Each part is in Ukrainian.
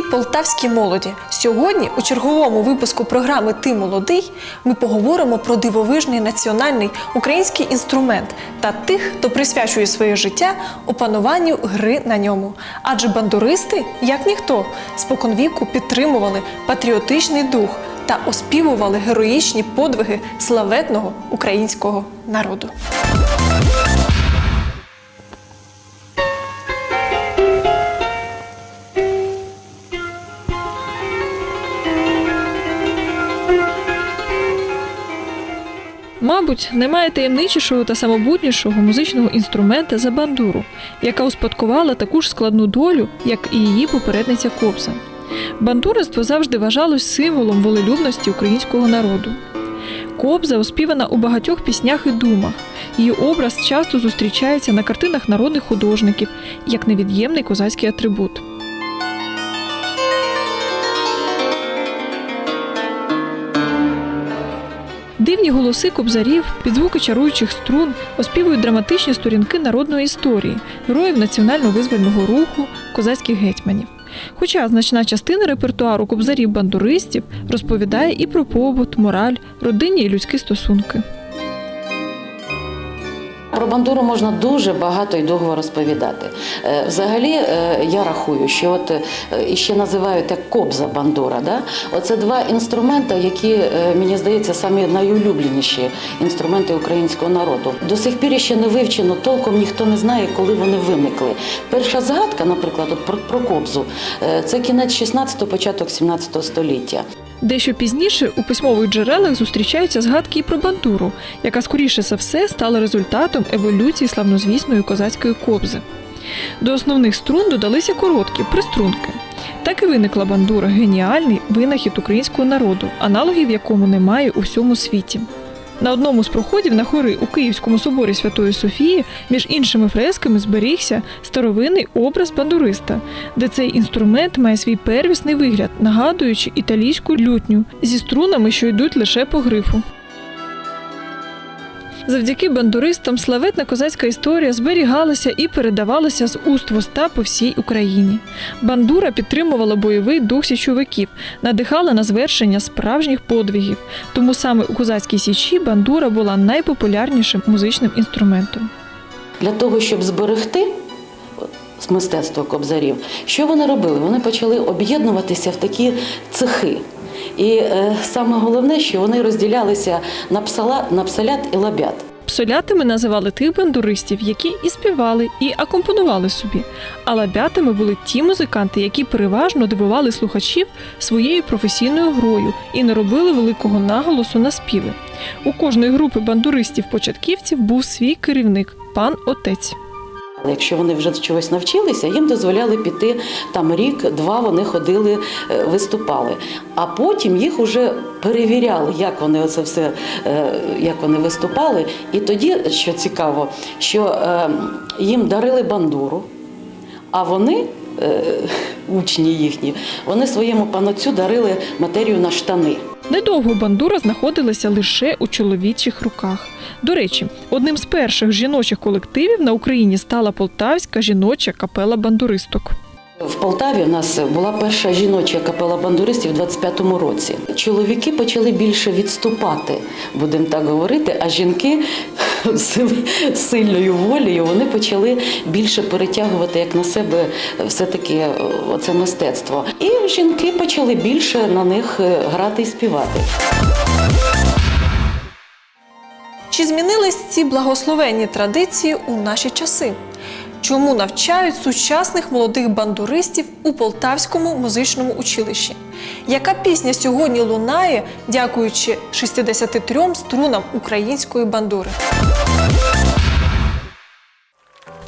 всій полтавській молоді. Сьогодні, у черговому випуску програми Ти молодий, ми поговоримо про дивовижний національний український інструмент та тих, хто присвячує своє життя опануванню гри на ньому. Адже бандуристи, як ніхто, споконвіку підтримували патріотичний дух та оспівували героїчні подвиги славетного українського народу. Мабуть, немає таємничішого та самобутнішого музичного інструмента за бандуру, яка успадкувала таку ж складну долю, як і її попередниця Кобза. Бандуриство завжди вважалось символом волелюбності українського народу. Кобза оспівана у багатьох піснях і думах. Її образ часто зустрічається на картинах народних художників як невід'ємний козацький атрибут. Дивні голоси кобзарів, під звуки чаруючих струн оспівують драматичні сторінки народної історії, героїв національно-визвольного руху, козацьких гетьманів. Хоча значна частина репертуару кобзарів-бандуристів розповідає і про побут, мораль, родинні і людські стосунки. Про бандуру можна дуже багато і довго розповідати. Е, Взагалі, е, я рахую, що от е, і ще називають як кобза бандура. Да? Оце два інструменти, які мені здається самі найулюбленіші інструменти українського народу. До сих пір ще не вивчено, толком ніхто не знає, коли вони виникли. Перша згадка, наприклад, от про, про кобзу, це кінець 16-го, початок 17 століття. Дещо пізніше у письмових джерелах зустрічаються згадки і про бандуру, яка скоріше за все стала результатом еволюції славнозвісної козацької кобзи. До основних струн додалися короткі приструнки. Так і виникла бандура геніальний винахід українського народу, аналогів якому немає у всьому світі. На одному з проходів на хори у Київському соборі Святої Софії між іншими фресками зберігся старовинний образ бандуриста, де цей інструмент має свій первісний вигляд, нагадуючи італійську лютню зі струнами, що йдуть лише по грифу. Завдяки бандуристам славетна козацька історія зберігалася і передавалася з уст в уста по всій Україні. Бандура підтримувала бойовий дух січовиків, надихала на звершення справжніх подвигів. Тому саме у козацькій січі бандура була найпопулярнішим музичним інструментом. Для того, щоб зберегти з мистецтва кобзарів, що вони робили? Вони почали об'єднуватися в такі цехи. І е, саме головне, що вони розділялися на, псала, на псалят і лабят. Псолятами називали тих бандуристів, які і співали, і акомпонували собі. А лабятами були ті музиканти, які переважно дивували слухачів своєю професійною грою і не робили великого наголосу на співи. У кожної групи бандуристів-початківців був свій керівник пан отець. Але Якщо вони вже чогось навчилися, їм дозволяли піти там рік-два, вони ходили, е, виступали. А потім їх вже перевіряли, як вони оце все, е, як вони виступали. І тоді, що цікаво, що е, їм дарили бандуру, а вони. Учні їхні, вони своєму паноцю дарили матерію на штани. Недовго бандура знаходилася лише у чоловічих руках. До речі, одним з перших жіночих колективів на Україні стала полтавська жіноча капела бандуристок. В Полтаві в нас була перша жіноча капела бандуристів у 25-му році. Чоловіки почали більше відступати, будемо так говорити, а жінки сильною волею вони почали більше перетягувати як на себе все-таки е, оце мистецтво. І жінки почали більше на них е, грати і співати. Чи змінились ці благословенні традиції у наші часи? Чому навчають сучасних молодих бандуристів у Полтавському музичному училищі? Яка пісня сьогодні лунає, дякуючи 63 струнам української бандури?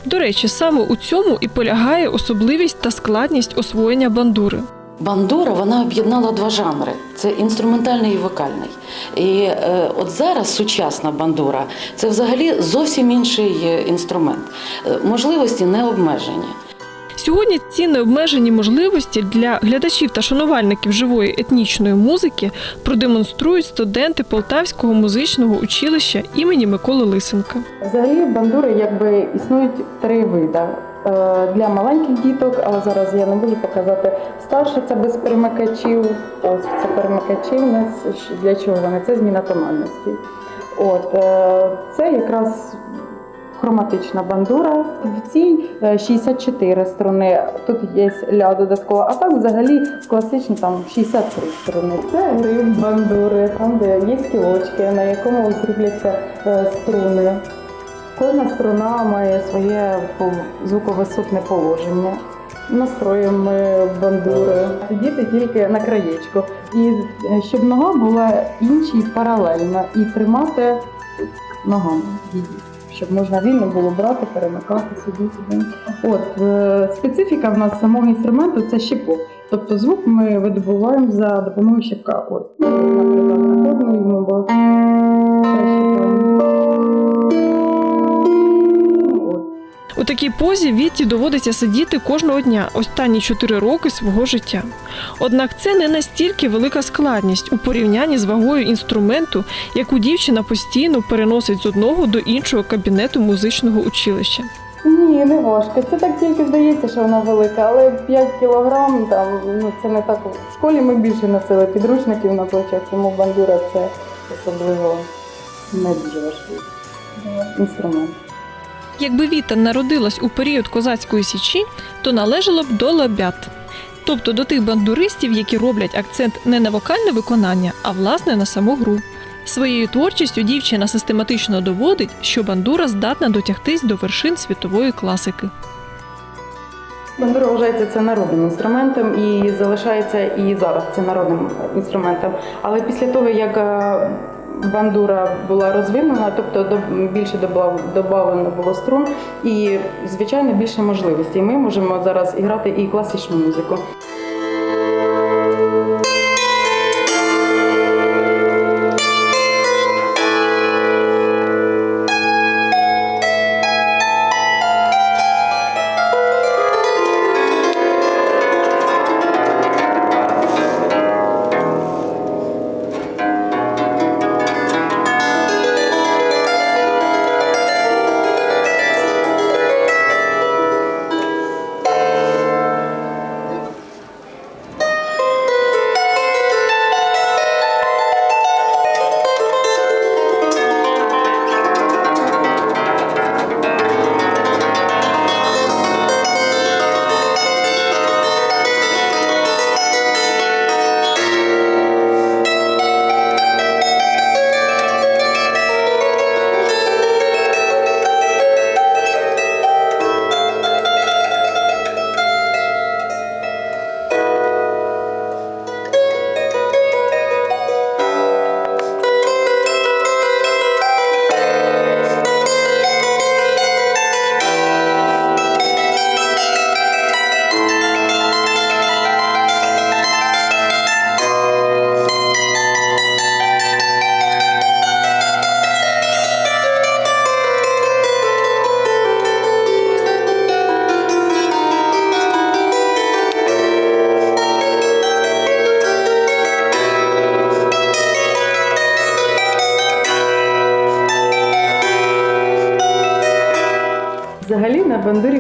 До речі, саме у цьому і полягає особливість та складність освоєння бандури. Бандура вона об'єднала два жанри: це інструментальний і вокальний. І е, от зараз сучасна бандура це взагалі зовсім інший е, інструмент. Е, можливості не обмежені. Сьогодні ці необмежені можливості для глядачів та шанувальників живої етнічної музики продемонструють студенти Полтавського музичного училища імені Миколи Лисенка. Взагалі бандури якби існують три види. Е, для маленьких діток, але зараз я не можу показати. Старше це без перемикачів. Ось це перемикачі у нас. Для чого вони? Це зміна тональності. От, е, це якраз хроматична бандура. В цій е, 64 струни. Тут є ля додаткова, а так взагалі класично там 63 струни. Це гриб бандури, там де є кілочки, на якому кріпляться е, струни. Кожна струна має своє звуковисотне положення. Настроїмо бандури. Сидіти тільки на краєчку. І е, щоб нога була іншій паралельно і тримати ногами її. Щоб можна вільно було брати, перемикати, сидіти. От е, специфіка в нас самого інструменту це щепок. Тобто звук ми видобуваємо за допомогою щепка. От, наприклад, на кожну візьмемо, У такій позі Вітті доводиться сидіти кожного дня останні 4 роки свого життя. Однак це не настільки велика складність у порівнянні з вагою інструменту, яку дівчина постійно переносить з одного до іншого кабінету музичного училища. Ні, не важко. Це так тільки здається, що вона велика, але 5 кілограм там ну це не так. В школі ми більше носили підручників на плечах, тому бандура це особливо не дуже важкий інструмент. Якби Віта народилась у період козацької січі, то належала б до лабят. Тобто до тих бандуристів, які роблять акцент не на вокальне виконання, а власне на саму гру. Своєю творчістю дівчина систематично доводить, що бандура здатна дотягтись до вершин світової класики. Бандура вважається це народним інструментом і залишається і зараз це народним інструментом. Але після того, як е, бандура була розвинена, тобто більше добавлено було струн і, звичайно, більше можливостей. Ми можемо зараз грати і класичну музику.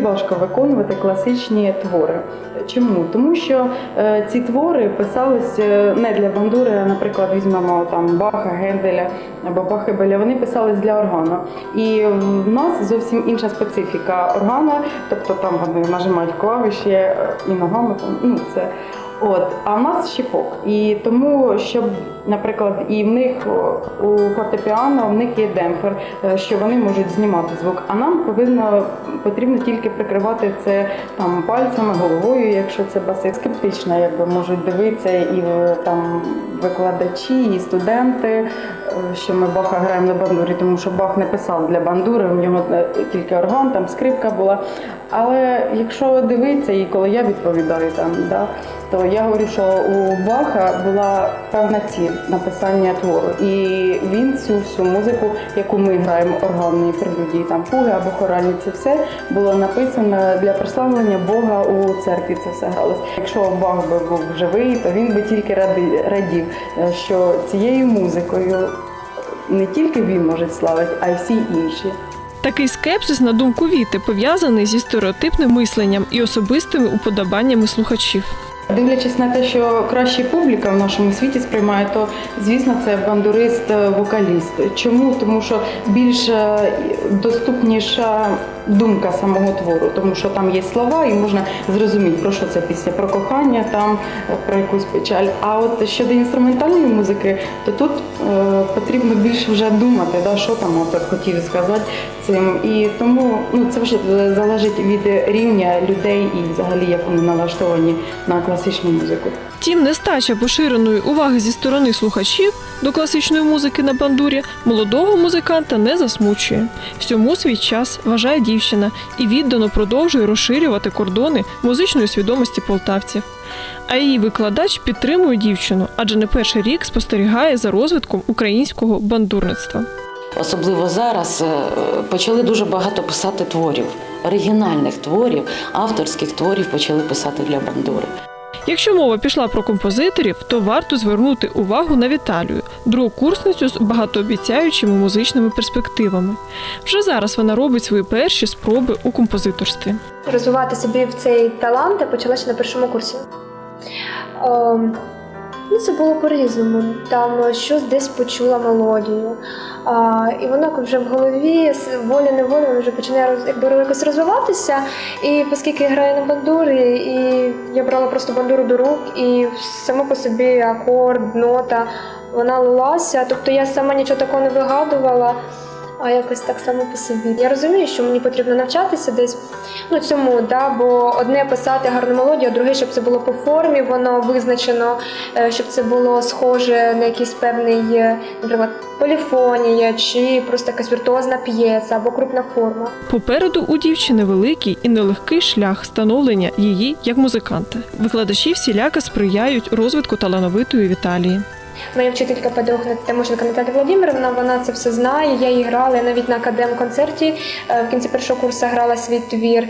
Важко виконувати класичні твори. Чому? Тому що е, ці твори писались е, не для бандури, наприклад, візьмемо там Баха, Генделя або Бахебеля. Вони писались для органу. І в нас зовсім інша специфіка органа, тобто там вони нажимають клавіші е, і ногами. Там, ну, це. От, а в нас щепок. І тому, щоб, наприклад, і в них у фортепіано в них є демпфер, е, що вони можуть знімати звук. А нам повинно потрібно тільки прикривати це там пальцями, головою, якщо це баси. Скептично, якби можуть дивитися і е, там викладачі, і студенти, е, що ми Баха граємо на бандурі, тому що Бах не писав для бандури, в нього тільки орган, там скрипка була. Але якщо дивитися, і коли я відповідаю там, да, то я говорю, що у Баха була певна ціль написання твору, і він цю всю музику, яку ми граємо органні прелюдії, там фуги або хоральні, це все було написано для прославлення Бога у церкві. Це все гралось. Якщо Бах би був живий, то він би тільки радів, е, що цією музикою не тільки він може славити, а й всі інші. Такий скепсис, на думку Віти, пов'язаний зі стереотипним мисленням і особистими уподобаннями слухачів. Дивлячись на те, що краща публіка в нашому світі сприймає, то звісно це бандурист-вокаліст. Чому? Тому що більш е, доступніша думка самого твору, тому що там є слова, і можна зрозуміти, про що ця пісня, про кохання, там про якусь печаль. А от щодо інструментальної музики, то тут е, потрібно більше вже думати, да, що там автор хотів сказати цим. І тому ну, це вже залежить від рівня людей і взагалі як вони налаштовані на класичну музику. Втім, нестача поширеної уваги зі сторони слухачів до класичної музики на бандурі молодого музиканта не засмучує. Всьому свій час вважає дівчина і віддано продовжує розширювати кордони музичної свідомості полтавців. А її викладач підтримує дівчину, адже не перший рік спостерігає за розвитком українського бандурництва. Особливо зараз е, почали дуже багато писати творів, оригінальних творів, авторських творів почали писати для бандури. Якщо мова пішла про композиторів, то варто звернути увагу на Віталію, другокурсницю з багатообіцяючими музичними перспективами. Вже зараз вона робить свої перші спроби у композиторстві. розвивати собі в цей талант я почала ще на першому курсі. Ну, це було по-різному. Там щось десь почула мелодію. А, і воно вже в голові волі неволі воно вже починає якби якось розвиватися. І оскільки я граю на бандурі, і я брала просто бандуру до рук, і само по собі акорд, нота, вона лилася. Тобто я сама нічого такого не вигадувала а якось так само по собі. Я розумію, що мені потрібно навчатися десь ну цьому, да, бо одне писати гарну мелодію, а друге, щоб це було по формі, воно визначено, е, щоб це було схоже на якийсь певний, е, наприклад, поліфонія чи просто якась віртуозна п'єса або крупна форма. Попереду у дівчини великий і нелегкий шлях становлення її як музиканта. Викладачі всіляко сприяють розвитку талановитої Віталії. Моя вчителька педагог Тимошенко Наталя Володимировна, вона це все знає. Я її грала я навіть на академ-концерті е, в кінці першого курсу грала свій твір.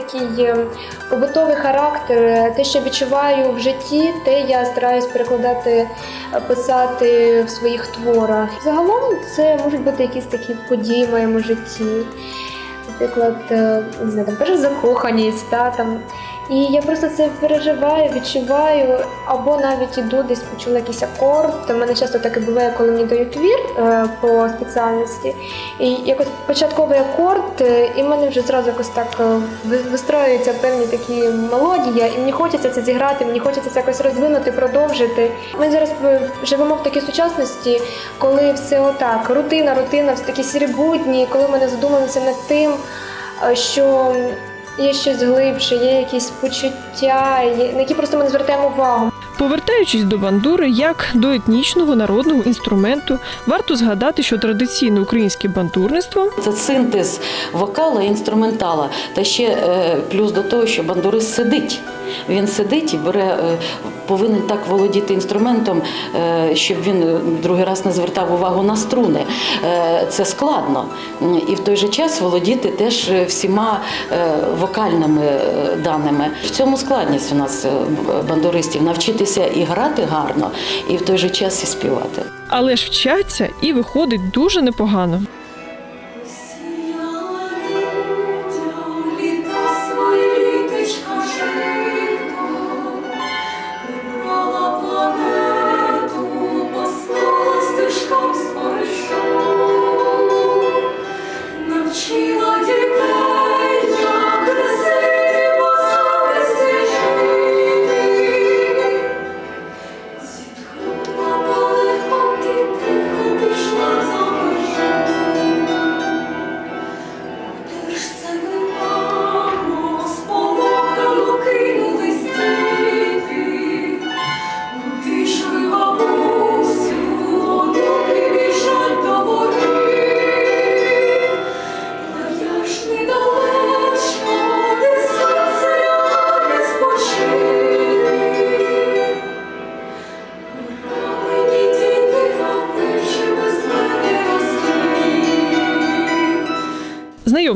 Такий е, побутовий характер. Е, Те, що відчуваю в житті, те я стараюсь перекладати, е, писати в своїх творах. Загалом це можуть бути якісь такі події в моєму житті. Наприклад, е, не знаю, там перша закоханість, та, там. І я просто це переживаю, відчуваю, або навіть іду десь почула якийсь акорд. У мене часто таке буває, коли мені дають твір е, по спеціальності. І якось початковий акорд, е, і в мене вже зразу якось так е, вистроюються певні такі мелодії, і мені хочеться це зіграти, мені хочеться це якось розвинути, продовжити. Ми зараз живемо в такій сучасності, коли все отак, рутина, рутина, все такі сірі будні, коли ми не задумуємося над тим, що є щось глибше, є якісь почуття, є- на які просто ми не звертаємо увагу. Повертаючись до бандури як до етнічного народного інструменту, варто згадати, що традиційне українське бандурництво Це синтез вокала і інструментала. Та ще е, плюс до того, що бандурист сидить. Він сидить і бере, е, повинен так володіти інструментом, е, щоб він е, другий раз не звертав увагу на струни. Це складно. І в той же час володіти теж всіма вокальними даними. В цьому складність у нас бандуристів навчитися і грати гарно, і в той же час і співати. Але ж вчаться і виходить дуже непогано.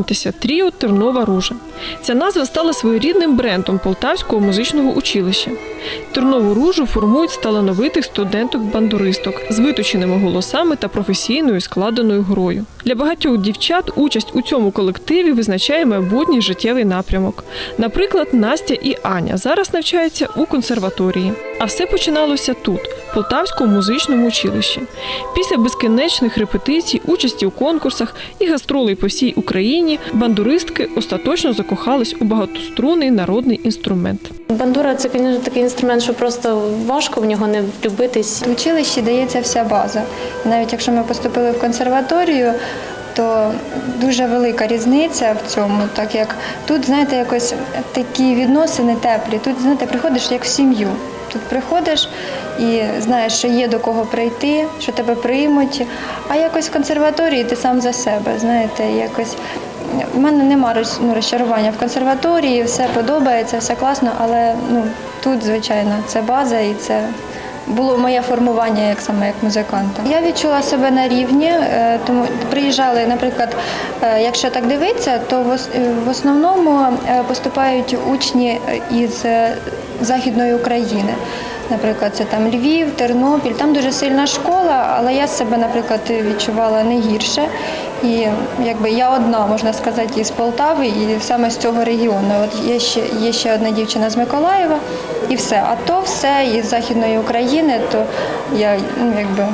Знайомтеся, тріо Тернова Ружа. Ця назва стала своєрідним брендом Полтавського музичного училища. Тернову ружу формують з талановитих студенток-бандуристок з виточеними голосами та професійною складеною грою. Для багатьох дівчат участь у цьому колективі визначає майбутній життєвий напрямок. Наприклад, Настя і Аня зараз навчаються у консерваторії. А все починалося тут, в Полтавському музичному училищі. Після безкінечних репетицій, участі у конкурсах і гастролей по всій Україні бандуристки остаточно закохались у багатострунний народний інструмент. Бандура це, звісно, такий інструмент, що просто важко в нього не влюбитись. В училищі дається вся база. Навіть якщо ми поступили в консерваторію, то дуже велика різниця в цьому, так як тут, знаєте, якось такі відносини теплі. Тут, знаєте, приходиш як в сім'ю. Тут приходиш і знаєш, що є до кого прийти, що тебе приймуть. А якось в консерваторії ти сам за себе. Знаєте, якось в мене нема ну, розчарування в консерваторії, все подобається, все класно, але ну, тут, звичайно, це база і це було моє формування як саме як музиканта. Я відчула себе на рівні, е, тому приїжджали, наприклад, е, якщо так дивитися, то в е, основному поступають учні із Західної України. Наприклад, це там Львів, Тернопіль, там дуже сильна школа, але я себе, наприклад, відчувала не гірше. І якби я одна, можна сказати, із Полтави і саме з цього регіону. От є ще є ще одна дівчина з Миколаєва, і все. А то все із Західної України, то я ну, якби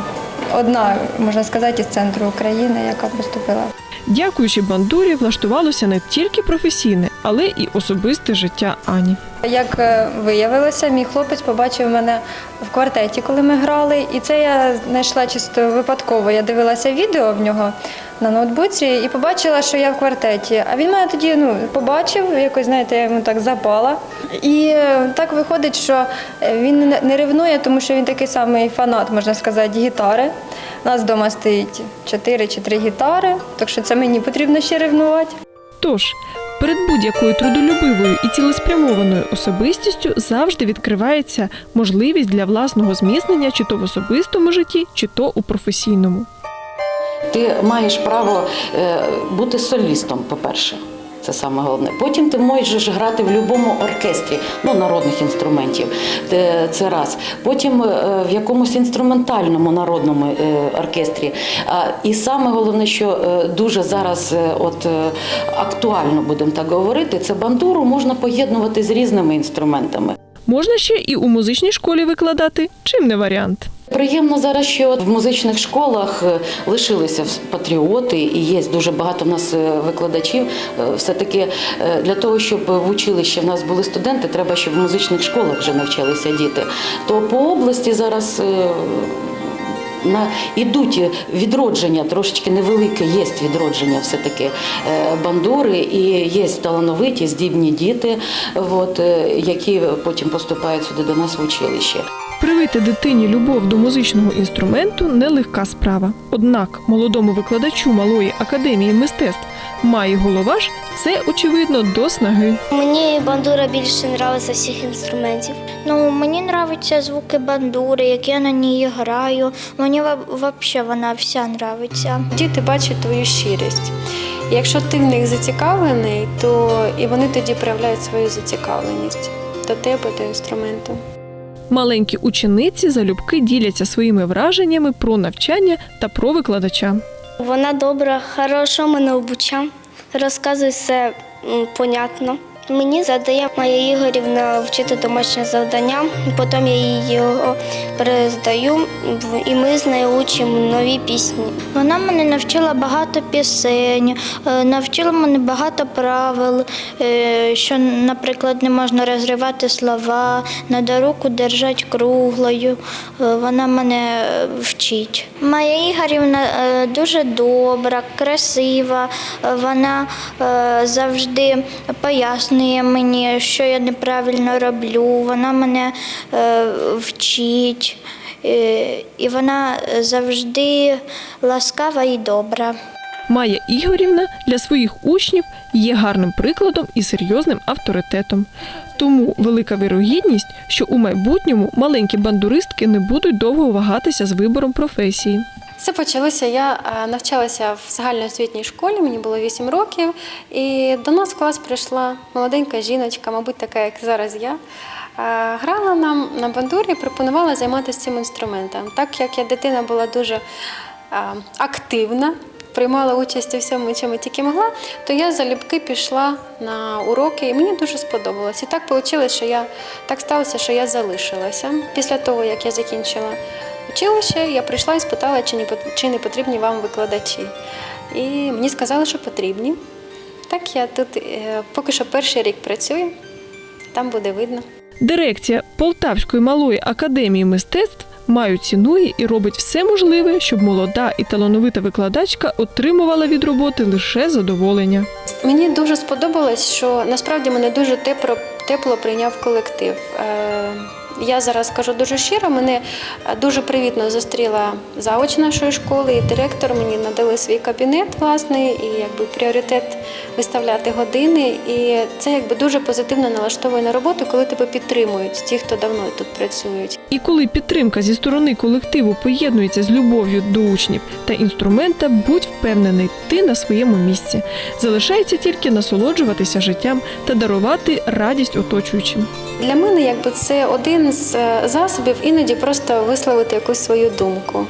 одна, можна сказати, із центру України, яка поступила. Дякуючи бандурі, влаштувалося не тільки професійне, але і особисте життя Ані. Як е, виявилося, мій хлопець побачив мене в квартеті, коли ми грали, і це я знайшла чисто випадково. Я дивилася відео в нього на ноутбуці і побачила, що я в квартеті. А він мене тоді ну, побачив, якось, знаєте, я йому так запала. І е, так виходить, що е, він не- ревнує, тому що він такий самий фанат, можна сказати, гітари. У нас вдома стоїть чотири чи три гітари, так що це мені потрібно ще ревнувати. Тож, перед будь-якою трудолюбивою і цілеспрямованою особистістю завжди відкривається можливість для власного зміцнення чи то в особистому житті, чи то у професійному. Ти маєш право е, бути солістом, по-перше. Це саме головне. Потім ти можеш грати в будь-якому оркестрі, ну, народних інструментів. Це, це раз. Потім е, в якомусь інструментальному народному е, оркестрі. І саме головне, що е, дуже зараз е, от, е, актуально, будемо так говорити, це бандуру можна поєднувати з різними інструментами. Можна ще і у музичній школі викладати, чим не варіант. Приємно зараз, що в музичних школах е, лишилися патріоти, і є дуже багато в нас е, викладачів. Е, Все-таки е, для того, щоб в училищі в нас були студенти, треба, щоб в музичних школах вже навчалися діти. То по області зараз. На ідуть відродження, трошечки невелике є відродження, все таки бандури, і є талановиті, здібні діти, от, які потім поступають сюди до нас в училище. Привити дитині любов до музичного інструменту нелегка справа. Однак молодому викладачу малої академії мистецтв Має Головаш це очевидно до снаги. Мені бандура більше подобається всіх інструментів. Ну, мені подобаються звуки бандури, як я на ній граю. Мені взагалі вона вся подобається. Діти бачать твою щирість. Якщо ти в них зацікавлений, то і вони тоді проявляють свою зацікавленість до тебе, до інструменту. Маленькі учениці залюбки діляться своїми враженнями про навчання та про викладача. Вона добра, хорошо мене обуча, розказує все понятно. Мені задає Майя Ігорівна вчити домашнє завдання, потім я їй його перездаю, і ми з нею учимо нові пісні. Вона мене навчила багато пісень, е, навчила мене багато правил, е, що, наприклад, не можна розривати слова, треба руку держати круглою. Е, Вона мене вчить. Майя Ігорівна дуже добра, красива. Вона завжди пояснює мені, що я неправильно роблю. Вона мене е, вчить. Е, І вона завжди ласкава і добра. Майя Ігорівна для своїх учнів є гарним прикладом і серйозним авторитетом. Тому велика вірогідність, що у майбутньому маленькі бандуристки не будуть довго вагатися з вибором професії. Все почалося. Я е, навчалася в загальноосвітній школі, мені було 8 років, і до нас в клас прийшла молоденька жіночка, мабуть, така, як зараз я. Е, Грала нам на бандурі, пропонувала займатися цим інструментом. Так як я дитина була дуже е, активна, приймала участь у всьому, чому тільки могла, то я залюбки пішла на уроки, і мені дуже сподобалось. І так вийшло, що я так сталося, що я залишилася. Після того, як я закінчила училище, я прийшла і спитала, чи не чи не потрібні вам викладачі. І мені сказали, що потрібні. Так я тут е, поки що перший рік працюю, там буде видно. Дирекція Полтавської малої академії мистецтв маю цінує і робить все можливе, щоб молода і талановита викладачка отримувала від роботи лише задоволення. Мені дуже сподобалось, що насправді мене дуже тепло, тепло прийняв колектив. Я зараз кажу дуже щиро, мене е, дуже привітно зустріла завуч нашої школи, і директор мені надали свій кабінет власний і якби пріоритет виставляти години. І це якби дуже позитивно налаштовує на роботу, коли тебе підтримують ті, хто давно тут працюють. І коли підтримка зі сторони колективу поєднується з любов'ю до учнів та інструмента, будь впевнений, ти на своєму місці. Залишається тільки насолоджуватися життям та дарувати радість оточуючим. Для мене якби це один з е, засобів іноді просто висловити якусь свою думку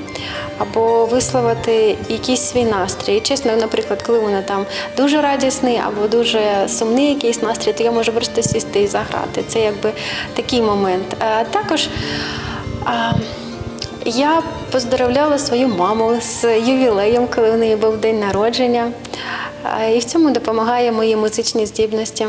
або висловити якийсь свій настрій. Чесно, наприклад, коли вона там дуже радісний або дуже сумний якийсь настрій, то я можу просто сісти і заграти. Це якби такий момент. А також а, я поздоровляла свою маму з ювілеєм, коли в неї був день народження. І в цьому допомагає мої музичні здібності.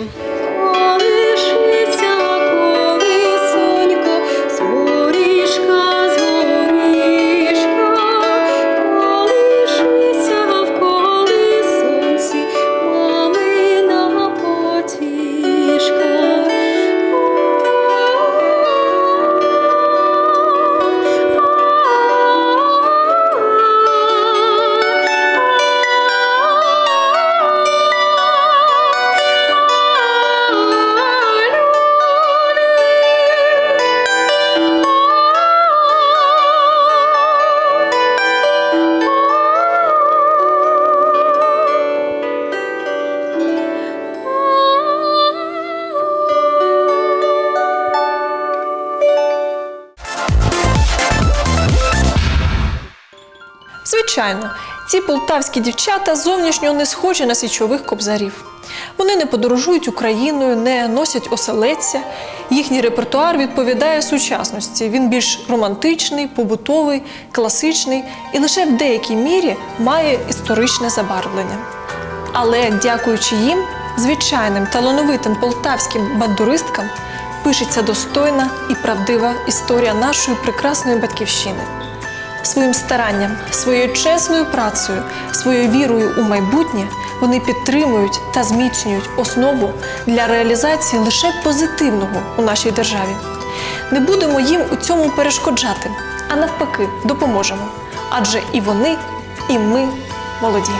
Звичайно, ці полтавські дівчата зовнішньо не схожі на січових кобзарів. Вони не подорожують Україною, не носять оселедця. Їхній репертуар відповідає сучасності. Він більш романтичний, побутовий, класичний і лише в деякій мірі має історичне забарвлення. Але дякуючи їм, звичайним талановитим полтавським бандуристкам, пишеться достойна і правдива історія нашої прекрасної батьківщини. Своїм старанням, своєю чесною працею, своєю вірою у майбутнє вони підтримують та зміцнюють основу для реалізації лише позитивного у нашій державі. Не будемо їм у цьому перешкоджати, а навпаки, допоможемо. Адже і вони, і ми молоді.